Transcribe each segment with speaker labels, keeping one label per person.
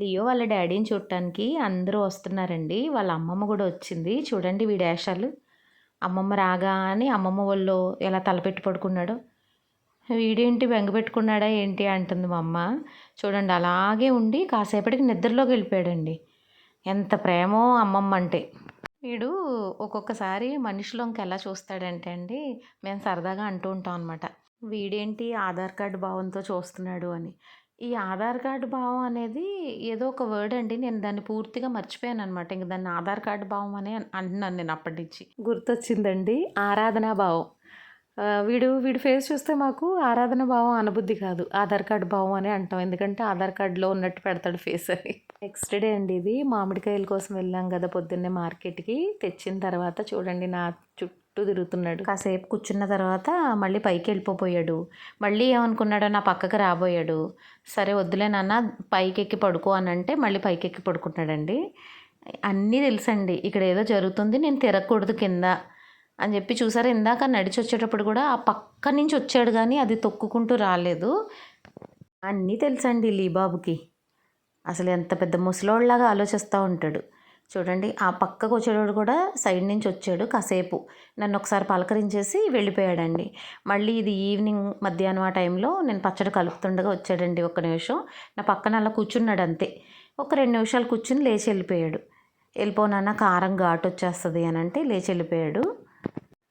Speaker 1: Leo వాళ్ళ డాడీని చూడటానికి అందరూ వస్తున్నారండి. వాళ్ళ అమ్మమ్మ కూడా వచ్చింది. చూడండి వీడి వేషాలు. అమ్మమ్మ రాగానే అమ్మమ్మ వాళ్ళు ఎలా తలపెట్టి పడుకున్నాడో. వీడేంటి బెంగ పెట్టుకున్నాడా ఏంటి అంటుంది మా అమ్మ. చూడండి అలాగే ఉండి కాసేపటికి నిద్రలోకి వెళ్ళిపోయాడండి. ఎంత ప్రేమో అమ్మమ్మ అంటే. వీడు ఒక్కొక్కసారి మనిషిలోకి ఎలా చూస్తాడంటే అండి మేము సరదాగా అంటూ ఉంటాం అనమాట వీడేంటి ఆధార్ కార్డు భావంతో చూస్తున్నాడు అని. ఈ ఆధార్ కార్డు భావం అనేది ఏదో ఒక వర్డ్ అండి. నేను దాన్ని పూర్తిగా మర్చిపోయాను అనమాట ఇంక దాన్ని ఆధార్ కార్డు భావం అని అంటున్నాను నేను అప్పటి నుంచి. గుర్తొచ్చిందండి. ఆరాధనా భావం. వీడు వీడి ఫేస్ చూస్తే మాకు ఆరాధన భావం అనుబుద్ధి కాదు. ఆధార్ కార్డు భావం అని అంటాం. ఎందుకంటే ఆధార్ కార్డులో ఉన్నట్టు పెడతాడు ఫేస్ అని. నెక్స్ట్ డే అండి ఇది. మామిడికాయల కోసం వెళ్ళాం కదా పొద్దున్నే మార్కెట్కి. తెచ్చిన తర్వాత చూడండి నా చుట్టూ చుట్టూ తిరుగుతున్నాడు. కాసేపు కూర్చున్న తర్వాత మళ్ళీ పైకి వెళ్ళిపోయాడు మళ్ళీ ఏమనుకున్నాడో నా పక్కకి రాబోయాడు. సరే వద్దులే నాన్న పైకి ఎక్కి పడుకో అని అంటే మళ్ళీ పైకి ఎక్కి పడుకుంటున్నాడండి. అన్నీ తెలుసండి. ఇక్కడ ఏదో జరుగుతుంది నేను తిరగకూడదు కింద అని చెప్పి చూసారా? ఇందాక నడిచి వచ్చేటప్పుడు కూడా ఆ పక్క నుంచి వచ్చాడు కానీ అది తొక్కుకుంటూ రాలేదు. అన్నీ తెలుసండి లీబాబుకి. అసలు ఎంత పెద్ద ముసలోళ్ళలాగా ఆలోచిస్తూ ఉంటాడు. చూడండి ఆ పక్కకు వచ్చేవాడు కూడా సైడ్ నుంచి వచ్చాడు కాసేపు. నన్ను ఒకసారి పలకరించేసి వెళ్ళిపోయాడండి. మళ్ళీ ఇది ఈవినింగ్ మధ్యాహ్నం ఆ టైంలో నేను పచ్చడి కలుపుతుండగా వచ్చాడండి ఒక నిమిషం. నా పక్కన అలా కూర్చున్నాడు అంతే. ఒక రెండు నిమిషాలు కూర్చుని లేచి వెళ్ళిపోయాడు. వెళ్ళిపోనన్నా కారం ఘాటు వచ్చేస్తుంది అని అంటే లేచి వెళ్ళిపోయాడు.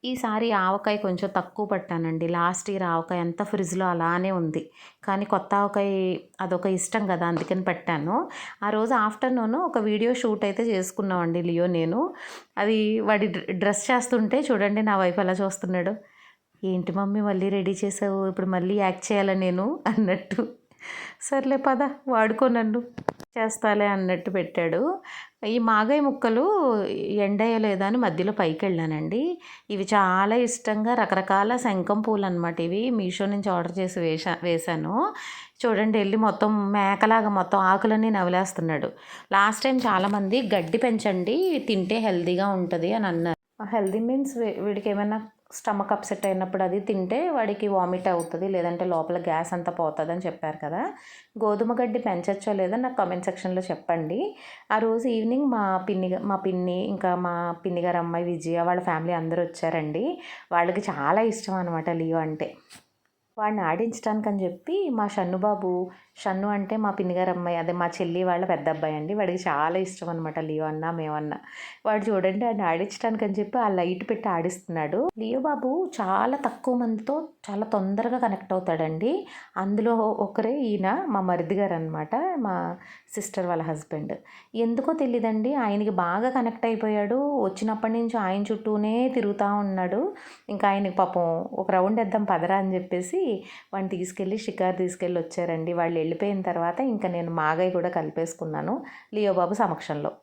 Speaker 1: ఈసారి ఆవకాయ కొంచెం తక్కువ పట్టానండి. లాస్ట్ ఇయర్ ఆవకాయ అంతా ఫ్రిడ్జ్లో అలానే ఉంది. కానీ కొత్త ఆవకాయ అదొక ఇష్టం కదా అందుకని పెట్టాను. ఆ రోజు ఆఫ్టర్నూన్ ఒక వీడియో షూట్ అయితే చేసుకున్నామండి లియో నేను. అది వాడి డ్రెస్ చేస్తుంటే చూడండి నా వైపు ఎలా చూస్తున్నాడు. ఏంటి మమ్మీ మళ్ళీ రెడీ చేసావు? ఇప్పుడు మళ్ళీ యాక్ట్ చేయాలా నేను? అన్నట్టు. సర్లే పద వాడుకో నన్ను. చేస్తాలే అన్నట్టు పెట్టాడు. ఈ మాగాయ ముక్కలు ఎండయ్యలేదా అని మధ్యలో పైకి వెళ్ళానండి ఇవి చాలా ఇష్టంగా రకరకాల శంఖం పూలు అనమాట ఇవి. మీషో నుంచి ఆర్డర్ చేసి వేసా వేశాను. చూడండి వెళ్ళి మొత్తం మేకలాగా మొత్తం ఆకులన్నీ నవలేస్తున్నాడు. లాస్ట్ టైం చాలామంది గడ్డి పెంచండి తింటే హెల్తీగా ఉంటుంది అని అన్నారు. హెల్దీ మీన్స్ వీడికి ఏమైనా స్టమక్ అప్సెట్ అయినప్పుడు అది తింటే వాడికి వామిట్ అవుతుంది లేదంటే లోపల గ్యాస్ అంతా పోతుంది అని చెప్పారు కదా. గోధుమ గడ్డి పెంచచ్చో లేదో నాకు కామెంట్ సెక్షన్లో చెప్పండి. ఆ రోజు ఈవినింగ్ మా పిన్ని మా పిన్ని ఇంకా మా పిన్ని గారు అమ్మాయి విజయ వాళ్ళ ఫ్యామిలీ అందరూ వచ్చారండి. వాళ్ళకి చాలా ఇష్టం అనమాట లియో అంటే. వాడిని ఆడించడానికి అని చెప్పి మా షన్నుబాబు షన్ను అంటే మా పిన్నిగారు అమ్మాయి అదే మా చెల్లి వాళ్ళ పెద్ద అబ్బాయి అండి. వాడికి చాలా ఇష్టం అనమాట లియో అన్న మేమన్నా వాడు చూడండి వాడిని ఆడించడానికి అని చెప్పి ఆ లైట్ పెట్టి ఆడిస్తున్నాడు. లియో బాబు చాలా తక్కువ మందితో చాలా తొందరగా కనెక్ట్ అవుతాడండి. అందులో ఒకరే ఈయన మా మరిది గారు అనమాట మా సిస్టర్ వాళ్ళ హస్బెండ్. ఎందుకో తెలియదండి ఆయనకి బాగా కనెక్ట్ అయిపోయాడు. వచ్చినప్పటి నుంచి ఆయన చుట్టూనే తిరుగుతూ ఉన్నాడు. ఇంకా ఆయనకి పాపం ఒక రౌండ్ వేద్దాం పదరా అని చెప్పేసి వాడిని తీసుకెళ్ళి షికార్ తీసుకెళ్ళి వచ్చారండి. వాళ్ళు వెళ్ళిపోయిన తర్వాత ఇంకా నేను మాగయ్య కూడా కలిపేసుకున్నాను లియో బాబు సమక్షంలో.